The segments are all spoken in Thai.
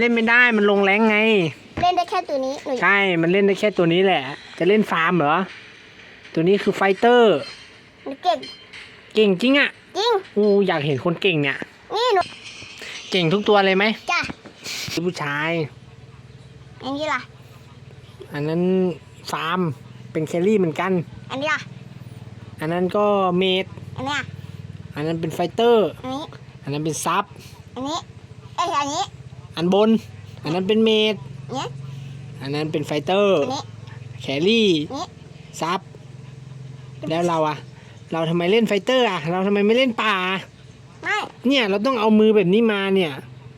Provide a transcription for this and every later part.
เล่นไม่ได้มันลงแรงไง เล่นได้แค่ตัวนี้หนูใช่ มันเล่นได้แค่ตัวนี้แหละ จะเล่นฟาร์มเหรอ ตัวนี้คือไฟเตอร์ หนูเก่งเก่งจริงอะ่ะจริง อู้อยากเห็นคนเก่งเนี่ย นี่หนูเก่งทุกตัวเลยไหมจ้ะผู้ชาย อันนี้ล่ะ อันนั้นฟาร์มเป็นแครี่เหมือนกัน อันนี้ล่ะ อันนั้นก็เมด อันเนี้ยอันนั้นเป็นไฟเตอร์ อันนี้ อันนั้นเป็นซับ อันนี้ เอ้ยอันนี้ อันบน อันนั้นเป็นเมดเนี้ยอันนั้นเป็นไฟเตอร์อันนี้แครี่นี่ซับแล้วเราอะเราทำไมเล่นไฟเตอร์อะเราทำไมไม่เล่นป่าไม่เนี่ยเราต้องเอามือแบบนี้มาเนี่ย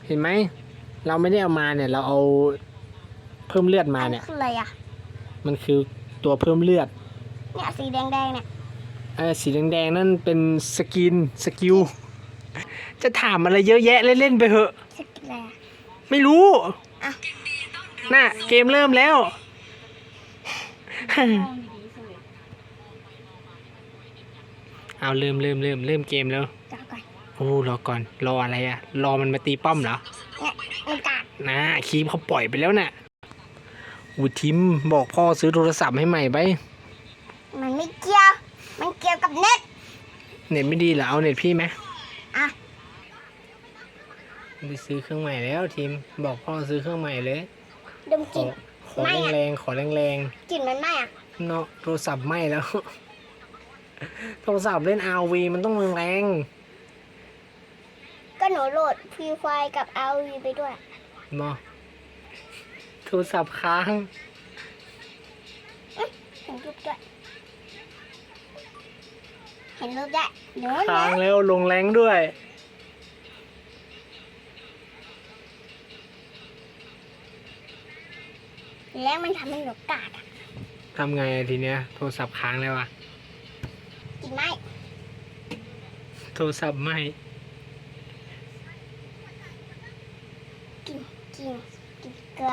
เห็นไหม เราไม่ได้เอามาเนี่ย เราเอาเพิ่มเลือดมาเนี่ยคืออะไรอะมันคือตัวเพิ่มเลือด เนี่ยสีแดงๆเนี่ยเออสีแดงๆนั่นเป็นสกินสกิล จะถามอะไรเยอะแยะเล่นๆไปเถอะสกิลอะไรอะ ไม่รู้อะ น่ะ เกมเริ่มแล้ว เอาเริ่มเริ่มเริ่มเริ่มเกมแล้ว จับก่อนโอ้รอก่อน รออะไรอะรอมันมาตีป้อมเหรอเนี่ยมันกัดนะคีมเขาปล่อยไปแล้วน่ะอูทิมบอกพ่อซื้อโทรศัพท์ให้ใหม่ไป มันไม่เกี่ยว มันเกี่ยวกับเน็ต เน็ตไม่ดีเหรอเอาเน็ตพี่ไหมอะ ไปซื้อเครื่องใหม่แล้วทีมบอกพ่อซื้อเครื่องใหม่เลย ดมขกลิ่อนขอไม่อะแรงๆขอแรงกลิ่นมันไหม้อะๆเนาะโทรศัพท์ไหม้แล้ว โทรศัพท์เล่น RV มันต้องแรงก็หนูโหลดฟรีไฟกับ RV ไปด้วยๆเนาะโทรศัพท์ค้าง เห็นรูปด้วยเห็นรูปด้วยหนูค้านะงแล้วลงแรงด้วย แล้วมันทำให้หนูกาดอะทำไงอะทีเนี้ย โทรศัพท์ค้างแล้วอะกลิ่นไหม้โทรศัพท์ไหม้กลิ่นกลิ่นกลิ่นเกลือ